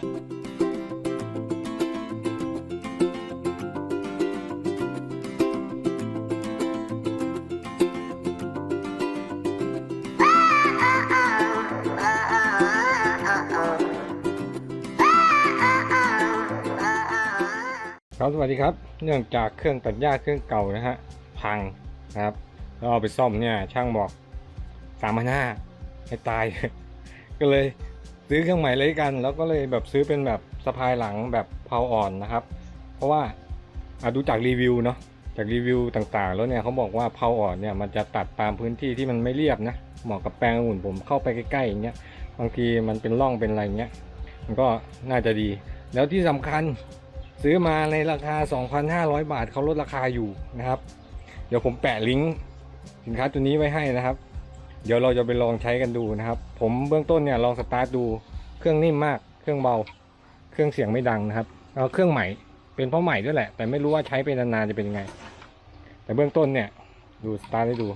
ครับสวัสดีครับ เนื่องจากเครื่องตัดหญ้าเครื่องเก่านะฮะพังนะครับแล้วเอาไปซ่อมเนี่ยช่างบอกสามพันห้าให้ตาย ก็เลย ซื้อเครื่องใหม่เลยกัน แล้วก็เลยแบบซื้อเป็นแบบสะพายหลังแบบเพาอ่อนนะครับ เพราะว่าอะดูจากรีวิวเนาะจากรีวิวต่างๆ แล้วเนี่ยเขาบอกว่าเพาอ่อนเนี่ยมันจะตัดตามพื้นที่ที่มันไม่เรียบนะเหมาะกับแปลงอุ่นผมเข้าไปใกล้ๆอย่างเงี้ยบางทีมันเป็นร่องเป็นอะไรเงี้ยมันก็น่าจะดี แล้วที่สำคัญซื้อมาในราคา 2,500 บาทเขาลดราคาอยู่นะครับ เดี๋ยวผมแปะลิงก์สินค้าตัวนี้ไว้ให้นะครับ เดี๋ยวเราจะไปลองใช้กันดูนะครับ ผมเบื้องต้นเนี่ยลองสตาร์ทดูเครื่องนิ่มมาก เครื่องเบา เครื่องเสียงไม่ดังนะครับเอาเครื่องใหม่เป็นเพราะใหม่ด้วยแหละ แต่ไม่รู้ว่าใช้ไปนานๆจะเป็นยังไง แต่เบื้องต้นเนี่ยดูสตาร์ทให้ดู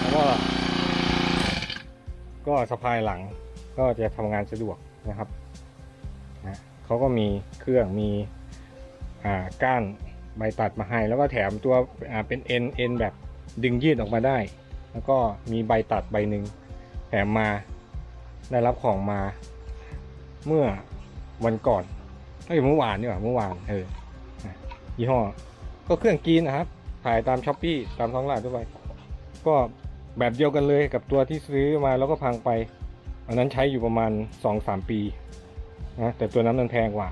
แล้วก็ก็สะพายหลังก็จะทำงานสะดวกนะครับ เขาก็มีเครื่องมีอ่าก้านใบตัดมาให้ แล้วก็แถมตัวอ่าเป็นเอ็นเอ็นแบบดึงยืดออกมาได้ แล้วก็มีใบตัดใบหนึ่งแถมมาได้รับของมาเมื่อวันก่อนเอ้ยเมื่อวานนี่หว่าเมื่อวานเออยี่ห้อ ก็เครื่องกีนนะครับขายตามช้อปปี้ตามท้องตลาดทั่วไปก็แบบเดียวกันเลยกับตัวที่ซื้อมาแล้วก็พังไป อันนั้นใช้อยู่ประมาณ 2-3 ปี นะแต่ตัวนั้นมันแพงกว่า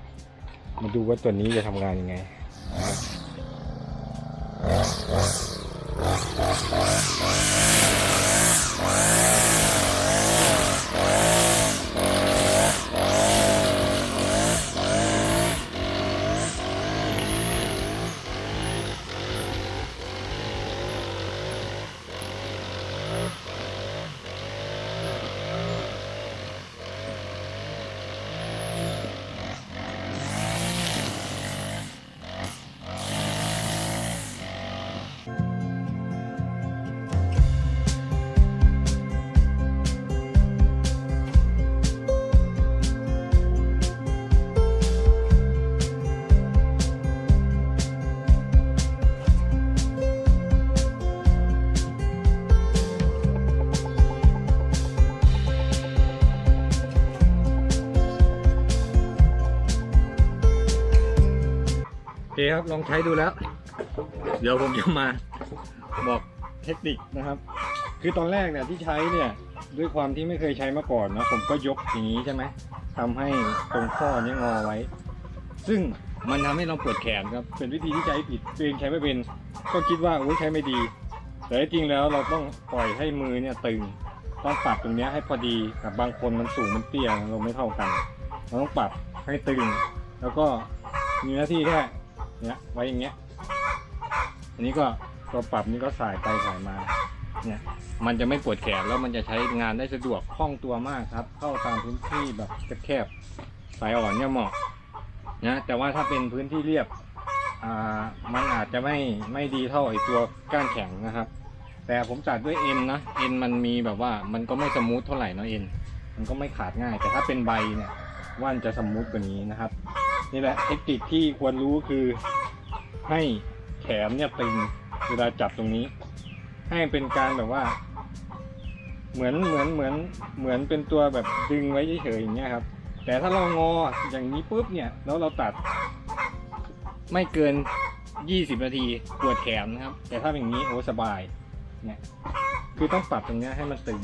มาดูว่าตัวนี้จะทำงานยังไง คครับลองใช้ดูแล้ว เดี๋ยวผมจะมาบอกเทคนิคนะครับ คือตอนแรกเนี่ยที่ใช้เนี่ยด้วยความที่ไม่เคยใช้มาก่อนนะผมก็ยกอย่างนี้ใช่ไหมทำให้ตรงข้อนี้งอไว้ ซึ่งมันทำให้เราปวดแขนครับ เป็นวิธีที่ใช้ผิดตัวเองใช้ไม่เป็น ก็คิดว่าโอ้ยใช้ไม่ดี แต่จริงแล้วเราต้องปล่อยให้มือเนี่ยตึง ต้องปรับตรงนี้ให้พอดีกับบางคนมันสูงมันเตี้ยเราไม่เท่ากัน เราต้องปรับให้ตึง แล้วก็มีหน้าที่แค่ เนี้ยไว้อย่างเงี้ย อันนี้ก็ตัวปรับนี่ก็สายไปสายมา เนี่ย มันจะไม่ปวดแขนแล้วมันจะใช้งานได้สะดวกคล่องตัวมากครับ เข้าตามพื้นที่แบบแคบๆสายอ่อนเนี่ยเหมาะนะแต่ว่าถ้าเป็นพื้นที่เรียบอ่ามันอาจจะไม่ไม่ดีเท่าไอตัวก้านแข็งนะครับ แต่ผมจัดด้วยเอ็นนะเอ็นมันมีแบบว่ามันก็ไม่สมูทเท่าไหร่เนาะเอ็นมันก็ไม่ขาดง่าย แต่ถ้าเป็นใบเนี่ยว่านจะสมูทกว่านี้นะครับนี่แหละเทคนิคที่ควรรู้คือ ให้แขนเนี่ยตึงเวลาจับตรงนี้ ให้เป็นการแบบว่า เหมือนเหมือนเหมือนเหมือนเป็นตัวแบบดึงไว้เฉยๆอย่างเงี้ยครับ แต่ถ้าเรางออย่างนี้ปุ๊บเนี่ยแล้วเราตัด ไม่เกิน 20 นาทีปวดแขนนะครับ แต่ถ้าอย่างนี้โอ้สบายเนี่ยคือต้องปรับตรงเนี้ยให้มันตึง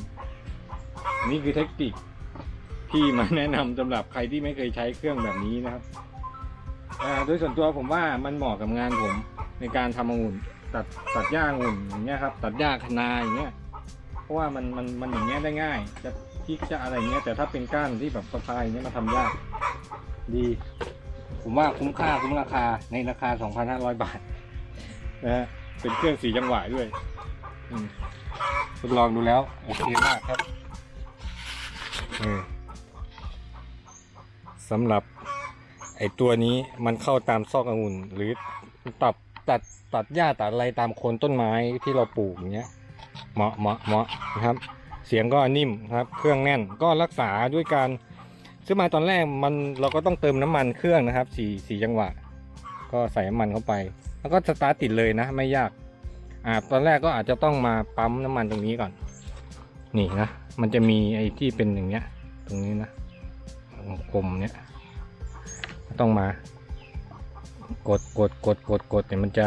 นี่คือเทคนิคที่มาแนะนำสำหรับใครที่ไม่เคยใช้เครื่องแบบนี้นะครับ โดยส่วนตัวผมว่ามันเหมาะกับงานผมในการทำองุ่นตัดตัดหญ้าองุ่นอย่างเงี้ยครับตัดหญ้าคะนาอย่างเงี้ยเพราะว่ามันมันมันอย่างเงี้ยได้ง่าย จะพลิกจะอะไรเงี้ยแต่ถ้าเป็นก้านที่แบบสะพายเงี้ยมาทำยากดี ผมว่าคุ้มค่าคุ้มราคาในราคา 2,500 บาทนะฮะเป็นเครื่องสีจังหวะด้วยอืมทดลองดูแล้วโอเคมากครับสำหรับ ไอตัวนี้มันเข้าตามซอกองุ่น หรือตับตัดตัดหญ้าตัดอะไรตามโคนต้นไม้ที่เราปลูกอย่างเงี้ยเหมาะเหมาะเหมาะนะครับ เสียงก็นิ่มครับ เครื่องแน่นก็รักษาด้วยการซื้อมาตอนแรกมันเราก็ต้องเติมน้ำมันเครื่องนะครับสี่สี่จังหวะ ก็ใส่น้ำมันเข้าไป แล้วก็สตาร์ทติดเลยนะ ไม่ยากอ่าตอนแรกก็อาจจะต้องมาปั๊มน้ำมันตรงนี้ก่อน นี่นะมันจะมีไอ้ที่เป็นอย่างเงี้ย ตรงนี้นะกลมเนี้ย ต้องมากดกดกดกดกดเนี่ยมันจะ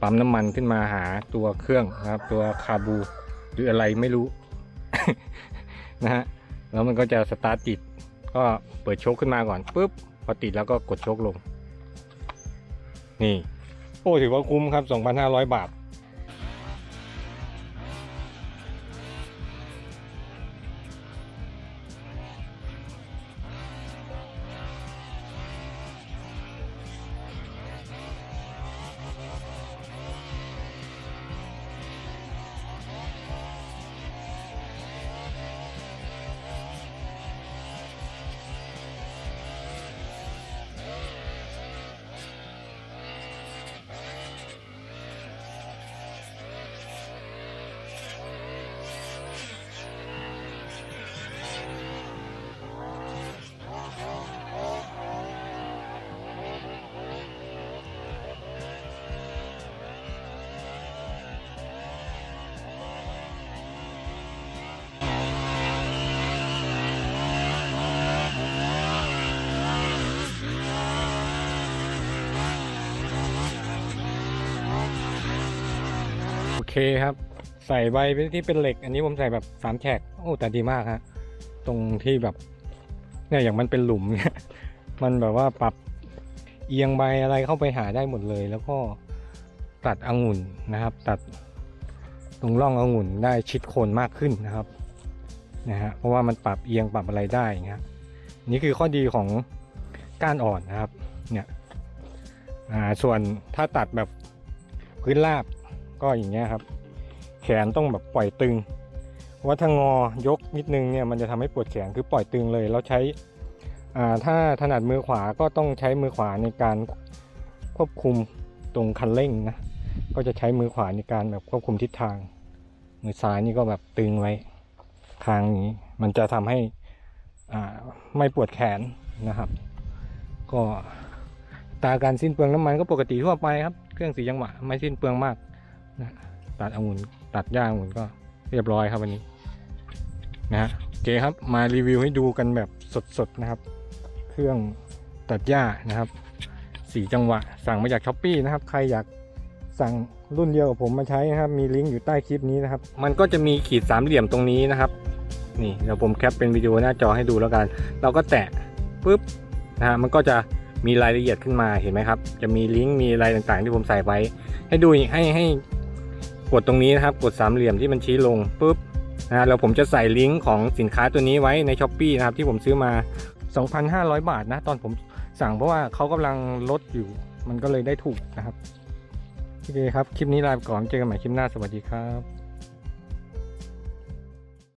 ปั๊มน้ำมันขึ้นมาหาตัวเครื่องนะครับ ตัวคาบูหรืออะไรไม่รู้ นะฮะแล้วมันก็จะสตาร์ทติด ก็เปิดโชคขึ้นมาก่อนปุ๊บพอติดแล้วก็กดโชคลง นี่ โอ้ถือว่าคุ้มครับ 2,500 บาท เคครับ ใส่ใบที่เป็นเหล็ก อันนี้ผมใส่แบบสามแฉกโอ้แต่ดีมากฮะตรงที่แบบเนี่ยอย่างมันเป็นหลุมเนี่ยมันแบบว่าปรับเอียงใบอะไรเข้าไปหาได้หมดเลย แล้วก็ตัดองุ่นนะครับ ตัดตรงร่ององุ่นได้ชิดโคนมากขึ้นนะครับนะฮะเพราะว่ามันปรับเอียงปรับอะไรได้อย่างเงี้ยนี่คือข้อดีของก้านอ่อนนะครับเนี่ยส่วนถ้าตัดแบบพื้นราบ ก็อย่างเงี้ยครับ แขนต้องแบบปล่อยตึงว่าถ้างอยกนิดนึงเนี่ยมันจะทำให้ปวดแขนคือปล่อยตึงเลยแล้วใช้ถ้าถนัดมือขวาก็ต้องใช้มือขวาในการควบคุมตรงคันเร่งนะก็จะใช้มือขวาในการแบบควบคุมทิศทาง มือซ้ายนี่ก็แบบตึงไว้คางนี้มันจะทำให้ไม่ปวดแขนนะครับ ก็ตาการสิ้นเปลืองน้ำมันก็ปกติทั่วไปครับ เครื่องสีจังหวะไม่สิ้นเปลืองมาก นะตัดองุ่นตัดหญ้าองุ่นก็เรียบร้อยครับวันนี้นะฮะโอเคครับมารีวิวให้ดูกันแบบสดๆนะครับ เครื่องตัดหญ้านะครับสี่จังหวะ สั่งมาจากช้อปปีนะครับใครอยากสั่งรุ่นเดียวกับผมมาใช้นะครับ มีลิงก์อยู่ใต้คลิปนี้นะครับ มันก็จะมีขีดสามเหลี่ยมตรงนี้นะครับ นี่เดี๋ยวผมแคปเป็นวิดีโอหน้าจอให้ดูแล้วกัน เราก็แตะปุ๊บนะฮะมันก็จะมีรายละเอียดขึ้นมาเห็นไหมครับ จะมีลิงก์มีอะไรต่างๆ ที่ผมใส่ไว้ ให้ดูให้ให้ กดตรงนี้นะครับ กดสามเหลี่ยมที่มันชี้ลงปุ๊บนะแล้วผมจะใส่ลิงก์ของสินค้าตัวนี้ไว้ในช้อปปีนะครับที่ผมซื้อมา 2,500 บาทนะ ตอนผมสั่งเพราะว่าเขากำลังลดอยู่ มันก็เลยได้ถูกนะครับ โอเคครับ คลิปนี้ลาไปก่อนเจอกันใหม่คลิปหน้าสวัสดีครับ